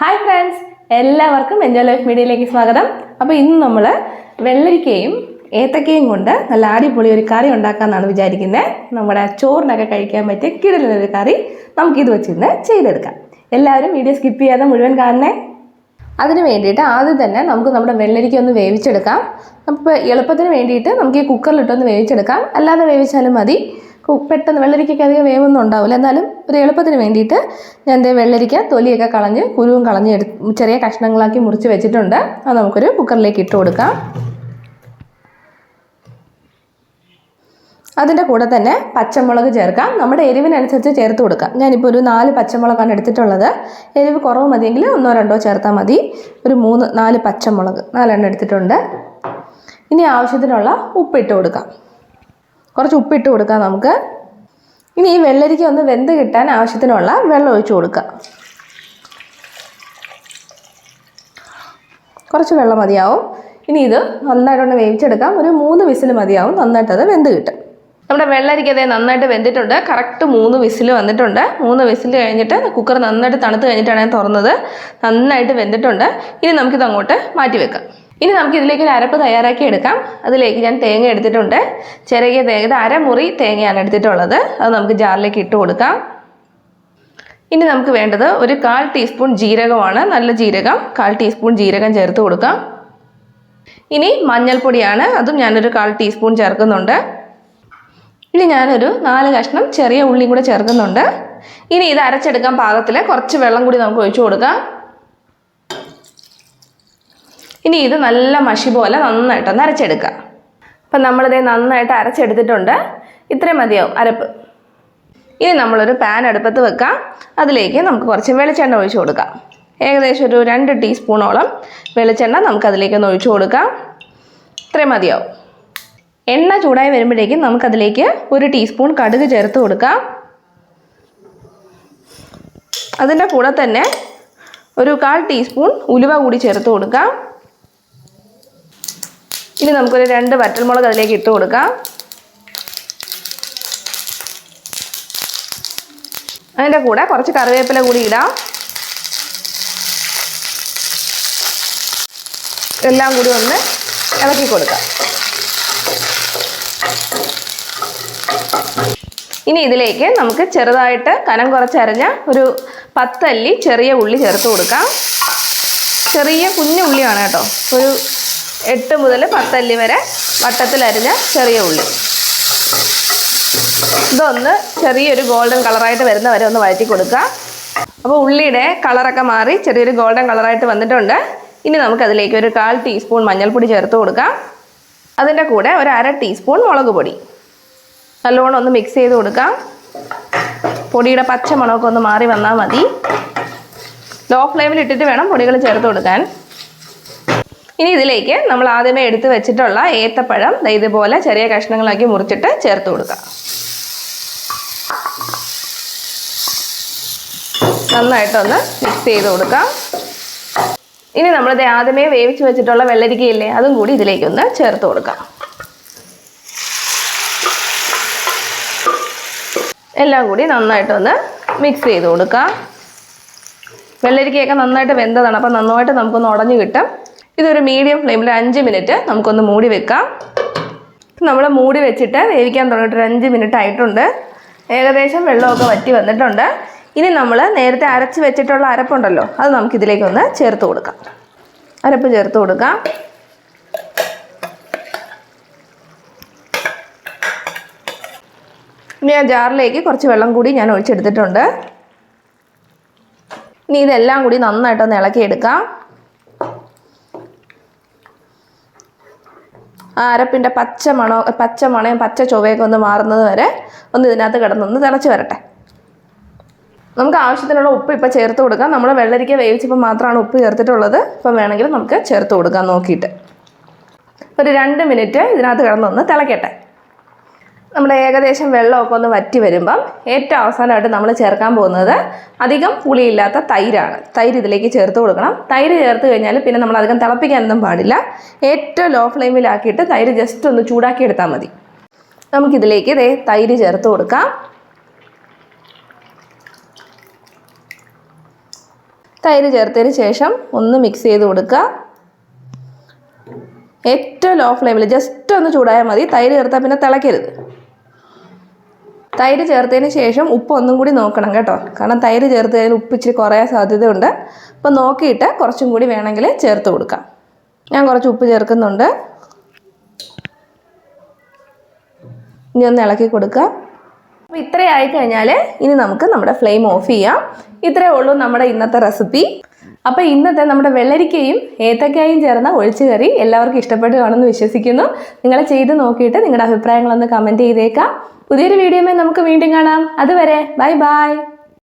Hi friends എല്ലാവർക്കും enjoy life മീഡിയയിലേക്ക് സ്വാഗതം. അപ്പോൾ ഇന്ന് നമ്മൾ വെള്ളരിക്കയും ഏത്തക്കയും കൊണ്ട് നല്ല അടിപൊളി ഒരു കറി ഉണ്ടാക്കാമെന്നാണ് വിചാരിക്കുന്നത് നമ്മുടെ ചോറിനൊക്കെ കഴിക്കാൻ പറ്റിയ കിടലൊരു കറി നമുക്കിത് വെച്ചിരുന്ന് ചെയ്തെടുക്കാം. എല്ലാവരും വീഡിയോ സ്കിപ്പ് ചെയ്യാതെ മുഴുവൻ കാണണേ അതിന് വേണ്ടിയിട്ട് ആദ്യം തന്നെ നമുക്ക് നമ്മുടെ വെള്ളരിക്ക ഒന്ന് വേവിച്ചെടുക്കാം. അപ്പോൾ എളുപ്പത്തിന് വേണ്ടിയിട്ട് നമുക്ക് ഈ കുക്കറിലിട്ടൊന്ന് വേവിച്ചെടുക്കാം. അല്ലാതെ വേവിച്ചാലും മതി. പെട്ടെന്ന് വെള്ളരിക്കയ്ക്ക് അധികം വേവൊന്നും ഉണ്ടാവില്ല. എന്നാലും ഒരു എളുപ്പത്തിന് വേണ്ടിയിട്ട് ഞാൻ ദേ വെള്ളരിക്ക തൊലിയൊക്കെ കളഞ്ഞ് കുരുവും കളഞ്ഞ് ചെറിയ കഷ്ണങ്ങളാക്കി മുറിച്ച് വെച്ചിട്ടുണ്ട്. അത് നമുക്കൊരു കുക്കറിലേക്ക് ഇട്ട് കൊടുക്കാം. അതിന്റെ കൂടെ തന്നെ പച്ചമുളക് ചേർക്കാം. നമ്മുടെ എരിവിനനുസരിച്ച് ചേർത്ത് കൊടുക്കാം. ഞാനിപ്പോൾ ഒരു നാല് പച്ചമുളകാണ് എടുത്തിട്ടുള്ളത്. എരിവ് കുറവ് മതിയെങ്കിൽ ഒന്നോ രണ്ടോ ചേർത്താൽ മതി. ഒരു മൂന്ന് നാല് പച്ചമുളക് നാലെണ്ണം എടുത്തിട്ടുണ്ട്. ഇനി ആവശ്യത്തിനുള്ള ഉപ്പിട്ട് കൊടുക്കാം. കുറച്ച് ഉപ്പിട്ട് കൊടുക്കാം നമുക്ക്. ഇനി ഈ വെള്ളരിക്ക ഒന്ന് വെന്ത് കിട്ടാൻ ആവശ്യത്തിനുള്ള വെള്ളം ഒഴിച്ചു കൊടുക്കുക കുറച്ച് വെള്ളം മതിയാവും. ഇനി ഇത് നന്നായിട്ടൊന്ന് വേവിച്ചെടുക്കാം. ഒരു മൂന്ന് വിസിൽ മതിയാവും നന്നായിട്ടത് വെന്ത് കിട്ടും നമ്മുടെ വെള്ളരിക്ക അതേ നന്നായിട്ട് വെന്തിട്ടുണ്ട്. കറക്റ്റ് മൂന്ന് വിസിൽ വന്നിട്ടുണ്ട്. മൂന്ന് വിസിൽ കഴിഞ്ഞിട്ട് കുക്കർ നന്നായിട്ട് തണുത്ത് കഴിഞ്ഞിട്ടാണ് ഞാൻ തുറന്നത്. നന്നായിട്ട് വെന്തിട്ടുണ്ട്. ഇനി നമുക്കിത് അങ്ങോട്ട് മാറ്റി വെക്കാം. ഇനി നമുക്ക് ഇതിലേക്ക് ഒരു അരപ്പ് തയ്യാറാക്കി എടുക്കാം. അതിലേക്ക് ഞാൻ തേങ്ങ എടുത്തിട്ടുണ്ട്. ചെറിയ തേങ്ങ ഇത് അരമുറി തേങ്ങയാണ് എടുത്തിട്ടുള്ളത്. അത് നമുക്ക് ജാറിലേക്ക് ഇട്ട് കൊടുക്കാം. ഇനി നമുക്ക് വേണ്ടത് ഒരു കാൽ ടീസ്പൂൺ ജീരകമാണ്. നല്ല ജീരകം. കാൽ ടീസ്പൂൺ ജീരകം ചേർത്ത് കൊടുക്കാം. ഇനി മഞ്ഞൾപ്പൊടിയാണ്. അതും ഞാനൊരു കാൽ ടീസ്പൂൺ ചേർക്കുന്നുണ്ട്. ഇനി ഞാനൊരു നാല് കഷ്ണം ചെറിയ ഉള്ളിയും കൂടെ ചേർക്കുന്നുണ്ട്. ഇനി ഇത് അരച്ചെടുക്കാൻ പാകത്തിൽ കുറച്ച് വെള്ളം കൂടി നമുക്ക് ഒഴിച്ചു കൊടുക്കാം. ഇനി ഇത് നല്ല മഷി പോലെ നന്നായിട്ടൊന്ന് അരച്ചെടുക്കുക. അപ്പം നമ്മളിത് നന്നായിട്ട് അരച്ചെടുത്തിട്ടുണ്ട്. ഇത്രയും മതിയാവും അരപ്പ്. ഇനി നമ്മളൊരു പാൻ അടുപ്പത്ത് വെക്കാം. അതിലേക്ക് നമുക്ക് കുറച്ച് വെളിച്ചെണ്ണ ഒഴിച്ചു കൊടുക്കാം. ഏകദേശം ഒരു രണ്ട് ടീസ്പൂണോളം വെളിച്ചെണ്ണ നമുക്ക് അതിലേക്കൊന്ന് ഒഴിച്ചു കൊടുക്കാം. ഇത്രയും മതിയാവും. എണ്ണ ചൂടായി വരുമ്പോഴേക്കും നമുക്കതിലേക്ക് ഒരു ടീസ്പൂൺ കടുക് ചേർത്ത് കൊടുക്കാം. അതിന്റെ കൂടെ തന്നെ ഒരു കാൽ ടീസ്പൂൺ ഉലുവ കൂടി ചേർത്ത് കൊടുക്കാം. ഇനി നമുക്കൊരു രണ്ട് വറ്റൽമുളക് അതിലേക്ക് ഇട്ട് കൊടുക്കാം. അതിന്റെ കൂടെ കുറച്ച് കറിവേപ്പില കൂടി ഇടാം. എല്ലാം കൂടി ഒന്ന് ഇളക്കി കൊടുക്കാം. ഇനി ഇതിലേക്ക് നമുക്ക് ചെറുതായിട്ട് കനം കുറച്ചരഞ്ഞ ഒരു പത്തല്ലി ചെറിയ ഉള്ളി ചേർത്ത് കൊടുക്കാം. ചെറിയ കുഞ്ഞുള്ളിയാണ് കേട്ടോ. ഒരു എട്ട് മുതൽ പത്തല്ലി വരെ വട്ടത്തിലരിഞ്ഞ ചെറിയ ഉള്ളി. ഇതൊന്ന് ചെറിയൊരു ഗോൾഡൻ കളറായിട്ട് വരുന്ന വരെ ഒന്ന് വഴറ്റി കൊടുക്കുക. അപ്പോൾ ഉള്ളിയുടെ കളറൊക്കെ മാറി ചെറിയൊരു ഗോൾഡൻ കളറായിട്ട് വന്നിട്ടുണ്ട്. ഇനി നമുക്കതിലേക്ക് ഒരു കാൽ ടീസ്പൂൺ മഞ്ഞൾപ്പൊടി ചേർത്ത് കൊടുക്കാം. അതിന്റെ കൂടെ ഒരു അര ടീസ്പൂൺ മുളക് പൊടി. നല്ലോണം ഒന്ന് മിക്സ് ചെയ്ത് കൊടുക്കാം. പൊടിയുടെ പച്ച മണമൊക്കെ ഒന്ന് മാറി വന്നാൽ മതി. ലോ ഫ്ലെയിമിൽ ഇട്ടിട്ട് വേണം പൊടികൾ ചേർത്ത് കൊടുക്കാൻ. ഇനി ഇതിലേക്ക് നമ്മൾ ആദ്യമേ എടുത്തു വെച്ചിട്ടുള്ള ഏത്തപ്പഴം ഇതുപോലെ ചെറിയ കഷ്ണങ്ങളാക്കി മുറിച്ചിട്ട് ചേർത്ത് കൊടുക്കാം നന്നായിട്ടൊന്ന് മിക്സ് ചെയ്ത് കൊടുക്കാം. ഇനി നമ്മളിത് ആദ്യമേ വേവിച്ച് വെച്ചിട്ടുള്ള വെള്ളരിക്കയില്ലേ അതും കൂടി ഇതിലേക്കൊന്ന് ചേർത്ത് കൊടുക്കാം. എല്ലാം കൂടി നന്നായിട്ടൊന്ന് മിക്സ് ചെയ്ത് കൊടുക്കാം. വെള്ളരിക്കയൊക്കെ നന്നായിട്ട് വെന്തതാണ് അപ്പം നന്നായിട്ട് നമുക്കൊന്ന് ഉടഞ്ഞു കിട്ടും. ഇതൊരു മീഡിയം ഫ്ലെയിമിൽ അഞ്ച് മിനിറ്റ് നമുക്കൊന്ന് മൂടി വെക്കാം. നമ്മൾ മൂടി വെച്ചിട്ട് വേവിക്കാൻ തുടങ്ങിയിട്ട് ഒരു അഞ്ച് മിനിറ്റ് ആയിട്ടുണ്ട്. ഏകദേശം വെള്ളമൊക്കെ വറ്റി വന്നിട്ടുണ്ട്. ഇനി നമ്മൾ നേരത്തെ അരച്ച് വെച്ചിട്ടുള്ള അരപ്പുണ്ടല്ലോ അത് നമുക്കിതിലേക്കൊന്ന് ചേർത്ത് കൊടുക്കാം. അരപ്പ് ചേർത്ത് കൊടുക്കാം. ഇനി ആ ജാറിലേക്ക് കുറച്ച് വെള്ളം കൂടി ഞാൻ ഒഴിച്ചെടുത്തിട്ടുണ്ട്. ഇനി ഇതെല്ലാം കൂടി നന്നായിട്ടൊന്ന് ഇളക്കിയെടുക്കാം. ആ അരപ്പിന്റെ പച്ച മണോ പച്ച മണയും പച്ച ചൊവയൊക്കെ ഒന്ന് മാറുന്നത് വരെ ഒന്ന് ഇതിനകത്ത് കിടന്നൊന്ന് തിളച്ച് വരട്ടെ. നമുക്ക് ആവശ്യത്തിനുള്ള ഉപ്പ് ഇപ്പോൾ ചേർത്ത് കൊടുക്കാം. നമ്മൾ വെള്ളരിക്ക വേവിച്ചപ്പോൾ മാത്രമാണ് ഉപ്പ് ചേർത്തിട്ടുള്ളത്. ഇപ്പം വേണമെങ്കിൽ നമുക്ക് ചേർത്ത് കൊടുക്കാം നോക്കിയിട്ട്. ഒരു രണ്ട് മിനിറ്റ് ഇതിനകത്ത് കിടന്നൊന്ന് തിളക്കട്ടെ. നമ്മുടെ ഏകദേശം വെള്ളമൊക്കെ ഒന്ന് വറ്റി വരുമ്പം ഏറ്റവും അവസാനമായിട്ട് നമ്മൾ ചേർക്കാൻ പോകുന്നത് അധികം പുളിയില്ലാത്ത തൈരാണ്. തൈര് ഇതിലേക്ക് ചേർത്ത് കൊടുക്കണം. തൈര് ചേർത്ത് കഴിഞ്ഞാൽ പിന്നെ നമ്മൾ അധികം തിളപ്പിക്കാനൊന്നും പാടില്ല. ഏറ്റവും ലോ ഫ്ലെയിമിലാക്കിയിട്ട് തൈര് ജസ്റ്റ് ഒന്ന് ചൂടാക്കി എടുത്താൽ മതി. നമുക്കിതിലേക്ക് ഇതേ തൈര് ചേർത്ത് കൊടുക്കാം. തൈര് ചേർത്തതിന് ശേഷം ഒന്ന് മിക്സ് ചെയ്ത് കൊടുക്കുക. ഏറ്റവും ലോ ഫ്ലെയിമിൽ ജസ്റ്റ് ഒന്ന് ചൂടായാൽ മതി. തൈര് ചേർത്താൽ പിന്നെ തിളയ്ക്കരുത് തൈര് ചേർത്തതിന് ശേഷം ഉപ്പ് ഒന്നും കൂടി നോക്കണം കേട്ടോ. കാരണം തൈര് ചേർത്ത് കഴിഞ്ഞാൽ ഉപ്പ് ഇച്ചിരി കുറയാൻ സാധ്യതയുണ്ട്. അപ്പോൾ നോക്കിയിട്ട് കുറച്ചും കൂടി വേണമെങ്കിൽ ചേർത്ത് കൊടുക്കാം. ഞാൻ കുറച്ച് ഉപ്പ് ചേർക്കുന്നുണ്ട്. ഇനി ഒന്ന് ഇളക്കി കൊടുക്കാം. അപ്പോൾ ഇത്രയും ആയിക്കഴിഞ്ഞാൽ ഇനി നമുക്ക് നമ്മുടെ ഫ്ലെയിം ഓഫ് ചെയ്യാം. ഇത്രയേ ഉള്ളൂ നമ്മുടെ ഇന്നത്തെ റെസിപ്പി. അപ്പോൾ ഇന്നത്തെ നമ്മുടെ വെള്ളരിക്കയും ഏത്തക്കായും ചേർന്ന ഒഴിച്ചുകറി എല്ലാവർക്കും ഇഷ്ടപ്പെട്ടു കാണുമെന്ന് വിശ്വസിക്കുന്നു. നിങ്ങൾ ചെയ്ത് നോക്കിയിട്ട് നിങ്ങളുടെ അഭിപ്രായങ്ങളൊന്ന് കമന്റ് ചെയ്തേക്കാം. പുതിയൊരു വീഡിയോമേ നമുക്ക് വീണ്ടും കാണാം. അതുവരെ ബൈ ബൈ.